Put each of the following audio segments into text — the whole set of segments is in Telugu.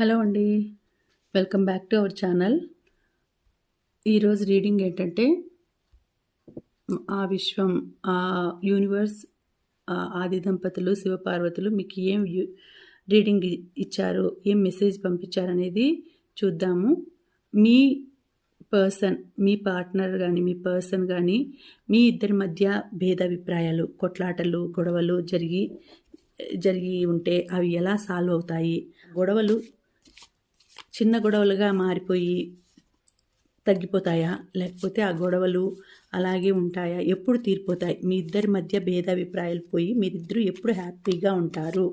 హలో అండి. Welcome back to our channel. ఈరోజు రీడింగ్ ఏంటంటే ఆ విశ్వం ఆ యూనివర్స్ ఆది దంపతులు శివపార్వతులు మీకు ఏం రీడింగ్ ఇచ్చారు ఏం మెసేజ్ పంపించారనేది చూద్దాము. మీ పర్సన్ మీ పార్ట్నర్ కానీ మీ పర్సన్ కానీ మీ ఇద్దరి మధ్య భేదాభిప్రాయాలు కొట్లాటలు గొడవలు జరిగి జరిగి ఉంటే అవి ఎలా సాల్వ్ అవుతాయి? గొడవలు చిన్న గొడవలుగా మారిపోయి తగ్గిపోతాయా? లేకపోతే ఆ గొడవలు అలాగే ఉంటాయా? ఎప్పుడు తీరిపోతాయి? మీ ఇద్దరి మధ్య భేదాభిప్రాయాలు పోయి మీరిద్దరూ ఎప్పుడు హ్యాపీగా ఉంటారు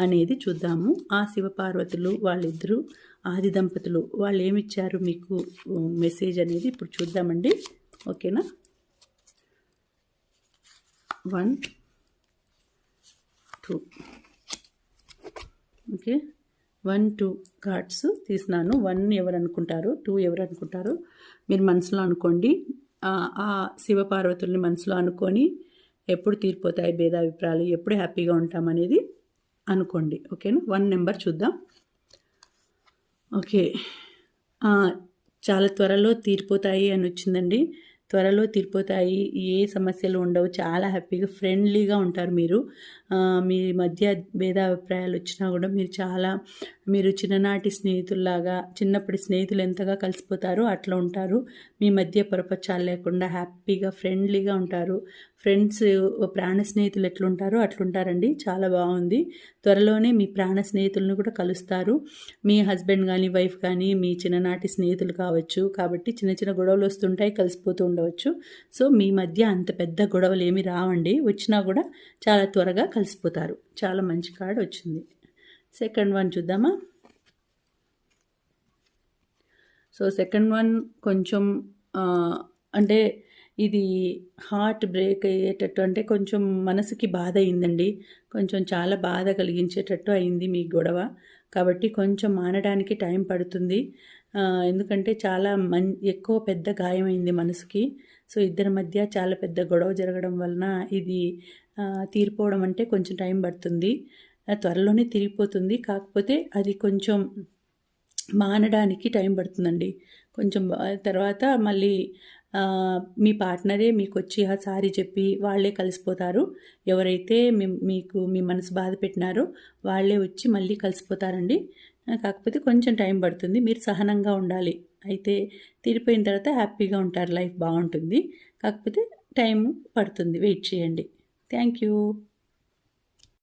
అనేది చూద్దాము. ఆ శివపార్వతులు వాళ్ళిద్దరూ ఆది దంపతులు వాళ్ళు ఏమిచ్చారు మీకు మెసేజ్ అనేది ఇప్పుడు చూద్దామండి. ఓకేనా? One two. Okay. One two cards తీసినాను. One ఎవరు అనుకుంటారు టూ ఎవరు అనుకుంటారు మీరు మనసులో అనుకోండి. ఆ, శివపార్వతుల్ని మనసులో అనుకొని ఎప్పుడు తీరిపోతాయి భేదాభిప్రాయాలు ఎప్పుడు హ్యాపీగా ఉంటామనేది అనుకోండి. ఓకేనా? వన్ నెంబర్ చూద్దాం. ఓకే. చాలా త్వరలో తీరిపోతాయి అని వచ్చిందండి. త్వరలో తీరిపోతాయి ఏ సమస్యలు ఉండవు. చాలా హ్యాపీగా ఫ్రెండ్లీగా ఉంటారు మీరు. మీ మధ్య భేదాభిప్రాయాలు వచ్చినా కూడా మీరు చాలా మీరు చిన్ననాటి స్నేహితుల్లాగా చిన్నప్పటి స్నేహితులు ఎంతగా కలిసిపోతారో అట్లా ఉంటారు. మీ మధ్య పొరపచ్చాలు లేకుండా హ్యాపీగా ఫ్రెండ్లీగా ఉంటారు. ఫ్రెండ్స్ ప్రాణ స్నేహితులు ఎట్లుంటారో అట్లుంటారండి. చాలా బాగుంది. త్వరలోనే మీ ప్రాణ స్నేహితులను కూడా కలుస్తారు. మీ హస్బెండ్ కానీ వైఫ్ కానీ మీ చిన్ననాటి స్నేహితులు కావచ్చు. కాబట్టి చిన్న చిన్న గొడవలు వస్తుంటాయి కలిసిపోతూ ఉండవచ్చు. సో మీ మధ్య అంత పెద్ద గొడవలు ఏమి రావండి. వచ్చినా కూడా చాలా త్వరగా కలిసిపోతారు. చాలా మంచి కార్డు వచ్చింది. సెకండ్ వన్ చూద్దామా? సో సెకండ్ వన్ కొంచెం అంటే ఇది హార్ట్ బ్రేక్ అయ్యేటట్టు అంటే కొంచెం మనసుకి బాధ అయిందండి. కొంచెం చాలా బాధ కలిగించేటట్టు అయింది మీ గొడవ. కాబట్టి కొంచెం మానడానికి టైం పడుతుంది. ఎందుకంటే చాలా మన్ ఎక్కువ పెద్ద గాయమైంది మనసుకి. సో ఇద్దరి మధ్య చాలా పెద్ద గొడవ జరగడం వలన ఇది తీరిపోవడం అంటే కొంచెం టైం పడుతుంది. త్వరలోనే తిరిగిపోతుంది. కాకపోతే అది కొంచెం మానడానికి టైం పడుతుందండి. కొంచెం తర్వాత మళ్ళీ మీ పార్ట్నరే మీకు వచ్చి ఆ సారీ చెప్పి వాళ్ళే కలిసిపోతారు. ఎవరైతే మీ మీకు మీ మనసు బాధ పెట్టినారో వాళ్ళే వచ్చి మళ్ళీ కలిసిపోతారండి. కాకపోతే కొంచెం టైం పడుతుంది. మీరు సహనంగా ఉండాలి. అయితే తీరిపోయిన తర్వాత హ్యాపీగా ఉంటారు. లైఫ్ బాగుంటుంది. కాకపోతే టైం పడుతుంది. వెయిట్ చేయండి. Thank you.